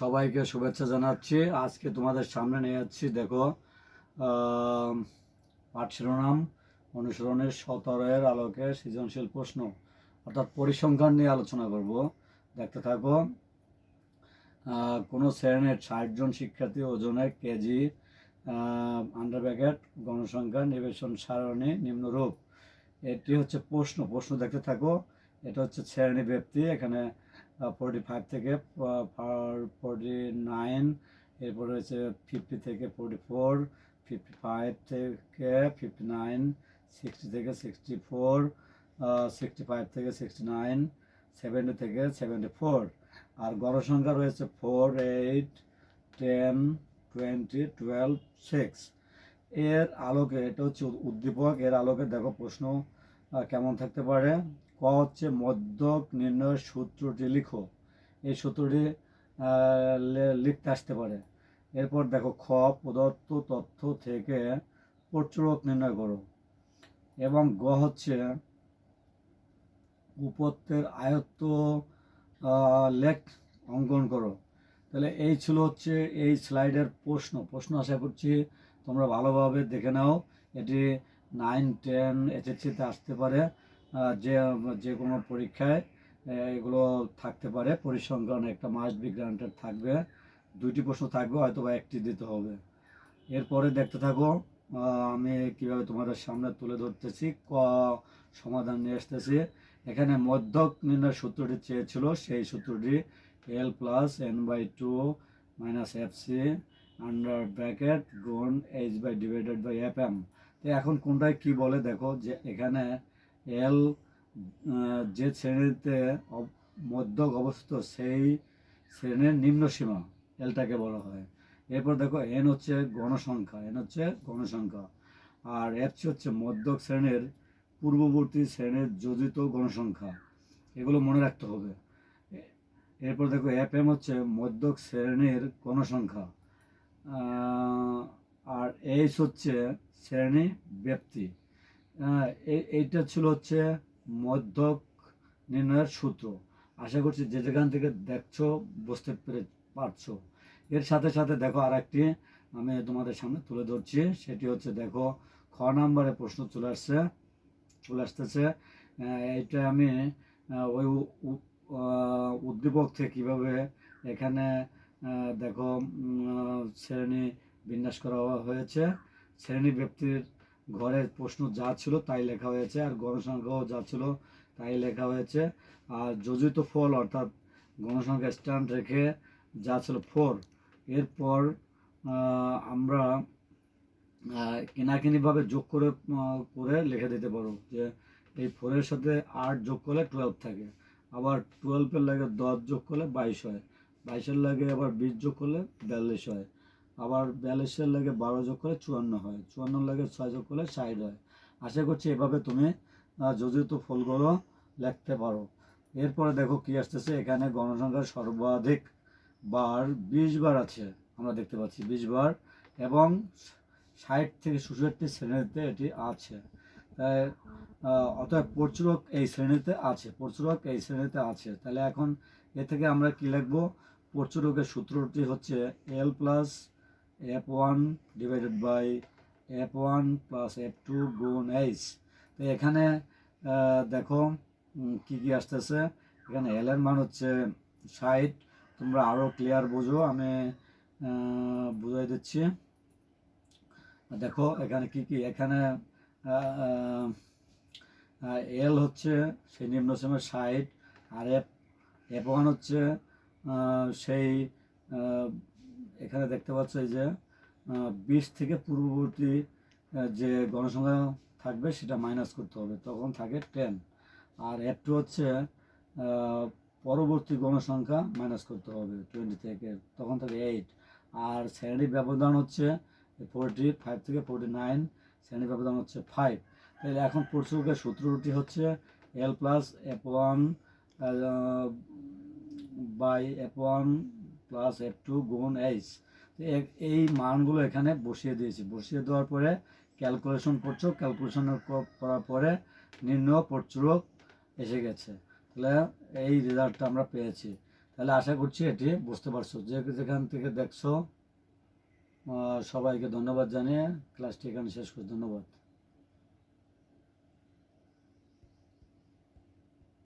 সবাইকে শুভেচ্ছা জানাচ্ছি। আজকে তোমাদের সামনে নিয়ে যাচ্ছি, দেখো পাঠ শিরোনাম অনুসরণের সতেরোর আলোকে সৃজনশীল প্রশ্ন, অর্থাৎ পরিসংখ্যান নিয়ে আলোচনা করব। দেখতে থাকো কোনো শ্রেণির ষাটজন শিক্ষার্থী ওজনে কেজি আন্ডার ব্যাকেট গণসংখ্যা, নিবেশন সারণী, নিম্নরূপ। এটি হচ্ছে প্রশ্ন। প্রশ্ন দেখতে থাকো, এটা হচ্ছে শ্রেণি ব্যক্তি এখানে ফোরটি ফাইভ থেকে ফোরটি নাইন এরপরে হচ্ছে ফিফটি থেকে ফোরটি ফোর ফিফটি ফাইভ থেকে ফিফটি নাইন সিক্সটি থেকে সিক্সটি ফোর সিক্সটি ফাইভ থেকে সিক্সটি নাইন সেভেন্টি থেকে সেভেন্টি ফোর আর গণসংখ্যা রয়েছে four eight ten twenty twelve six এর আলোকে, এটা হচ্ছে উদ্দীপক, এর আলোকে দেখো প্রশ্ন কেমন থাকতে পারে? ক হচ্ছে মধ্যক নির্ণয়ের সূত্রটি লিখো। এই সূত্রটি লিখতে আসতে পারে। এরপর দেখো, খ প্রদত্ত তথ্য থেকে প্রচুরক নির্ণয় করো। এবং গ হচ্ছে উপত্যের আয়ত্ত লেখ অঙ্কন করো। তাহলে এই ছিল হচ্ছে এই স্লাইডের প্রশ্ন। প্রশ্ন আশা করছি তোমরা ভালোভাবে দেখে নাও। এটি নাইন টেন এসএসসিতে আসতে পারে। যে যে কোনো পরীক্ষায় এগুলো থাকতে পারে। পরিসংখ্যান একটা মাস্ট বি গ্রান্টেড থাকবে। দুইটি প্রশ্ন থাকবে হয়তো বা একটি দিতে হবে। এরপরে দেখতে থাকো আমি কীভাবে তোমাদের সামনে তুলে ধরতেছি, ক সমাধান নিয়ে আসতেছি। এখানে মধ্যক নির্ণয় সূত্রটি চেয়েছিল, সেই সূত্রটি L plus N by two minus F C under bracket গুণ H by divided by F M তো এখন কোনটায় কি বলে দেখো যে এখানে এল যে শ্রেণীতে মধ্যক অবস্থিত সেই শ্রেণির নিম্ন সীমা, এলটাকে বলা হয়। এরপর দেখো, এন হচ্ছে গণসংখ্যা, এন হচ্ছে গণসংখ্যা। আর এফ হচ্ছে মধ্যক শ্রেণির পূর্ববর্তী শ্রেণির যোজিত গণসংখ্যা। এগুলো মনে রাখতে হবে। এরপর দেখো, এফ এম হচ্ছে মধ্যক শ্রেণির গণসংখ্যা। আর এইচ হচ্ছে শ্রেণি ব্যক্তি। এইটা ছিল হচ্ছে মধ্যক নির্ণয়ের সূত্র। আশা করছি যে যেখান থেকে দেখছ, বুঝতে পেরে পারছ। এর সাথে সাথে দেখো আর একটি আমি তোমাদের সামনে তুলে ধরছি। সেটি হচ্ছে দেখো, খ নাম্বারে প্রশ্ন চলে আসছে, চলে আসতেছে। এইটা আমি ওই উদ্দীপক থেকে কীভাবে এখানে দেখো শ্রেণি বিন্যাস করা হয়েছে। শ্রেণি ব্যক্তির ঘরের প্রশ্ন যা ছিল তাই লেখা হয়েছে, আর গণসংখ্যাও যা ছিল তাই লেখা হয়েছে। আর যোজিত ফল অর্থাৎ গণসংখ্যা স্ট্যান্ড রেখে যা ছিল ফোর, এরপর আমরা কিনাকিনিভাবে যোগ করে করে লিখে দিতে পারো যে এই ফোরের সাথে আট যোগ করলে টুয়েলভ থাকে। আবার টুয়েলভের লাগে দশ যোগ করলে বাইশ হয়। বাইশের লাগে আবার বিশ যোগ করলে বিয়াল্লিশ হয়। আবার বিয়াল্লিশের লাগে বারো যোগ করে চুয়ান্ন হয়। চুয়ান্ন লাগে ছয় যোগ করলে ষাট হয়। আশা করছি এভাবে তুমি যোজিত ফলগুলো লিখতে পারো। এরপরে দেখো কি আসতেছে, এখানে গণসংখ্যার সর্বাধিক বার বিশ বার আছে, আমরা দেখতে পাচ্ছি বিশ বার, এবং ষাট থেকে ষষট্টি শ্রেণীতে এটি আছে। তাই অতএব প্রচুরক এই শ্রেণীতে আছে, প্রচুরক এই শ্রেণীতে আছে। তাহলে এখন এ থেকে আমরা কি লিখব? প্রচুরকের সূত্রটি হচ্ছে L plus F one divided by F one plus F two গুণ এইচ তো এখানে দেখো কি কি আসতেছে? এখানে এল এর মান হচ্ছে ষাট। তোমরা আরও ক্লিয়ার বোঝো, আমি বুঝাই দিচ্ছি। দেখো, এখানে কি কি? এখানে এল হচ্ছে সেই নিম্ন সীমার ষাট, আর এফ এফ ওয়ান হচ্ছে সেই এখানে দেখতে পাচ্ছ এই যে বিশ থেকে পূর্ববর্তী যে গণসংখ্যা থাকবে সেটা মাইনাস করতে হবে। তখন থাকে টেন আর এফ টু হচ্ছে পরবর্তী গণসংখ্যা মাইনাস করতে হবে টোয়েন্টি থেকে। তখন থাকে এইট আর শ্রেণির ব্যবধান হচ্ছে ফোরটি ফাইভ থেকে ফোরটি নাইন শ্রেণির ব্যবধান হচ্ছে ফাইভ তাহলে এখন প্রচুরকের সূত্রটি হচ্ছে L plus F one by F one plus F two গুণ এইচ এই মানগুলো এখানে বসিয়ে দিয়েছি। বসিয়ে দেওয়ার পরে ক্যালকুলেশন করছ ক্যালকুলেশন করার পরে নির্ণয় প্রচুরক এসে গেছে। তাহলে এই রেজাল্টটা আমরা পেয়েছি। তাহলে আশা করছি এটি বুঝতে পারছ। যে যেখান থেকে দেখছ সবাইকে ধন্যবাদ জানিয়ে ক্লাসটি এখানে শেষ করছি। ধন্যবাদ।